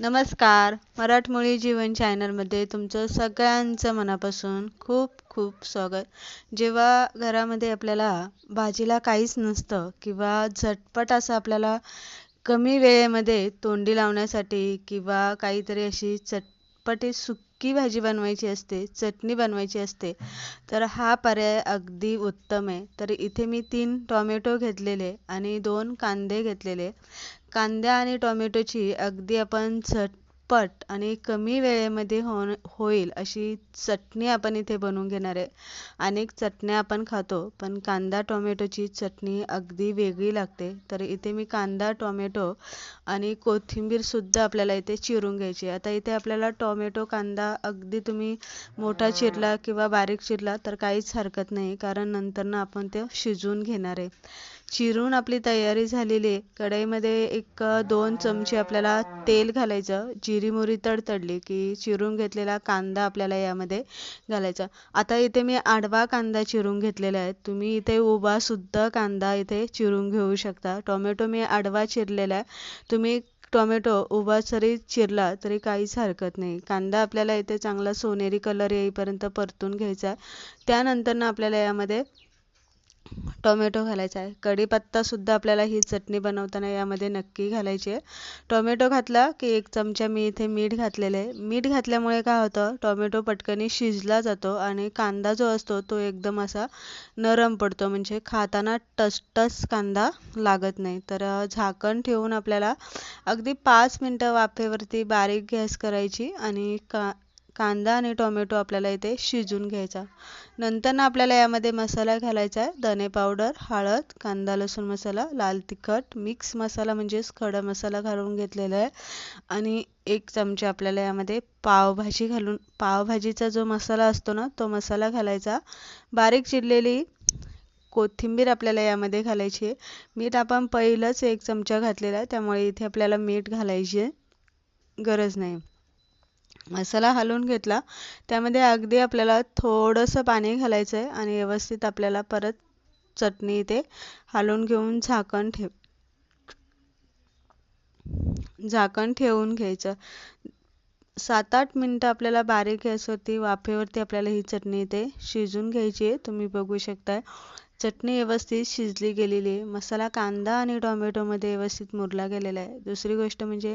नमस्कार. मराठमोळी जीवन चॅनलमध्ये तुमचं सगळ्यांचं मनापासून खूप खूप स्वागत. जेव्हा घरामध्ये आपल्याला भाजीला काहीच नसतं किंवा झटपट असं आपल्याला कमी वेळेमध्ये तोंडी लावण्यासाठी किंवा काहीतरी अशी चटपटी सुक्की भाजी बनवायची असते चटणी बनवायची असते तर हा पर्याय अगदी उत्तम आहे. तर इथे मी तीन टॉमॅटो घेतलेले आणि दोन कांदे घेतलेले. कांदा आणि टोमॅटोची अगदी आपण झटपट आणि कमी वेळेमध्ये हो होईल अशी चटणी आपण इथे बनवून घेणार आहे. अनेक चटण्या आपण खातो पण कांदा टोमॅटोची चटणी अगदी वेगळी लागते. तर इथे मी कांदा टोमॅटो आणि कोथिंबीरसुद्धा आपल्याला इथे चिरून घ्यायची आता इथे आपल्याला टोमॅटो कांदा अगदी तुम्ही मोठा चिरला किंवा बारीक चिरला तर काहीच हरकत नाही कारण नंतर आपण ते शिजवून घेणार आहे. चिरून आपली तयारी झालेली आहे. कढईमध्ये एक दोन चमचे आपल्याला तेल घालायचं. जिरी मोहरी तडतडली की चिरून घेतलेला कांदा आपल्याला यामध्ये घालायचा. आता इथे मी आडवा कांदा चिरून घेतलेला आहे. तुम्ही इथे उभा सुद्धा कांदा इथे चिरून घेऊ शकता. टोमॅटो मी आडवा चिरलेला आहे. तुम्ही टोमॅटो उभा जरी चिरला तरी काहीच हरकत नाही. कांदा आपल्याला इथे चांगला सोनेरी कलर येईपर्यंत परतून घ्यायचा आहे. त्यानंतर आपल्याला यामध्ये टोमॅटो घालायचा आहे. कढीपत्तासुद्धा आपल्याला ही चटणी बनवताना यामध्ये नक्की घालायची आहे. टोमॅटो घातला की एक चमचा मी इथे मीठ घातलेलं आहे. मीठ घातल्यामुळे काय होतं टोमॅटो पटकनी शिजला जातो आणि कांदा जो असतो तो एकदम असा नरम पडतो. म्हणजे खाताना टसटस कांदा लागत नाही. तर झाकण ठेवून आपल्याला अगदी पाच मिनटं वाफेवरती बारीक गॅस करायची आणि का कांदा आणि टोमॅटो आपल्याला इथे शिजून घ्यायचा. नंतर ना आपल्याला यामध्ये मसाला घालायचा आहे. धने पावडर हळद कांदा लसूण मसाला लाल तिखट मिक्स मसाला म्हणजेच खडा मसाला घालून घेतलेला आहे. आणि एक चमचा आपल्याला यामध्ये पावभाजी घालून पावभाजीचा जो मसाला असतो ना तो मसाला घालायचा. बारीक चिरलेली कोथिंबीर आपल्याला यामध्ये घालायची आहे. मीठ आपण पहिलंच एक चमचा घातलेला आहे. त्यामुळे इथे आपल्याला मीठ घालायची गरज नाही. मसाला हलवून घेतला. त्यामध्ये अगदी आपल्याला थोडंसं पाणी घालायचं आहे आणि व्यवस्थित आपल्याला परत चटणी इथे हलवून घेऊन झाकण ठेव झाकण ठेवून घ्यायचं. सात आठ मिनटं आपल्याला बारीक गॅसवरती वाफेवरती आपल्याला ही चटणी इथे शिजून घ्यायची आहे. तुम्ही बघू शकताय. चटणी व्यवस्थित शिजली गेलेली आहे. मसाला कांदा आणि टोमॅटोमध्ये व्यवस्थित मुरला गेलेला आहे. दुसरी गोष्ट म्हणजे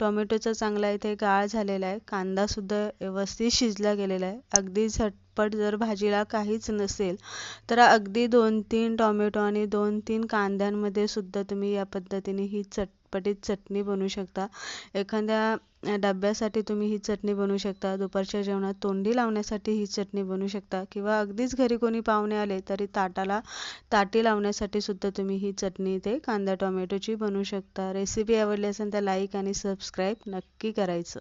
टोमॅटोचा चांगला इथे गाळ झालेला आहे. कांदासुद्धा व्यवस्थित शिजला गेलेला आहे. अगदी झट पापड जर भाजीला काहीच नसेल तर अगदी दोन तीन टोमॅटो आणि दोन तीन कांद्यांमध्ये सुद्धा तुम्ही या पद्धतीने ही चटपटीत चटणी बनवू शकता. एखाद्या डब्यासाठी तुम्ही ही चटणी बनवू शकता दुपारच्या जेवणात तोंडी लावण्यासाठी ही चटणी बनवू शकता किंवा अगदीच घरी कोणी पाहुणे आले तरी ताटाला ताटी लावण्यासाठी सुद्धा तुम्ही ही चटणी इथे कांदा टोमॅटोची बनवू शकता. रेसिपी आवडली असेल तर लाईक आणि सबस्क्राईब नक्की करायचं.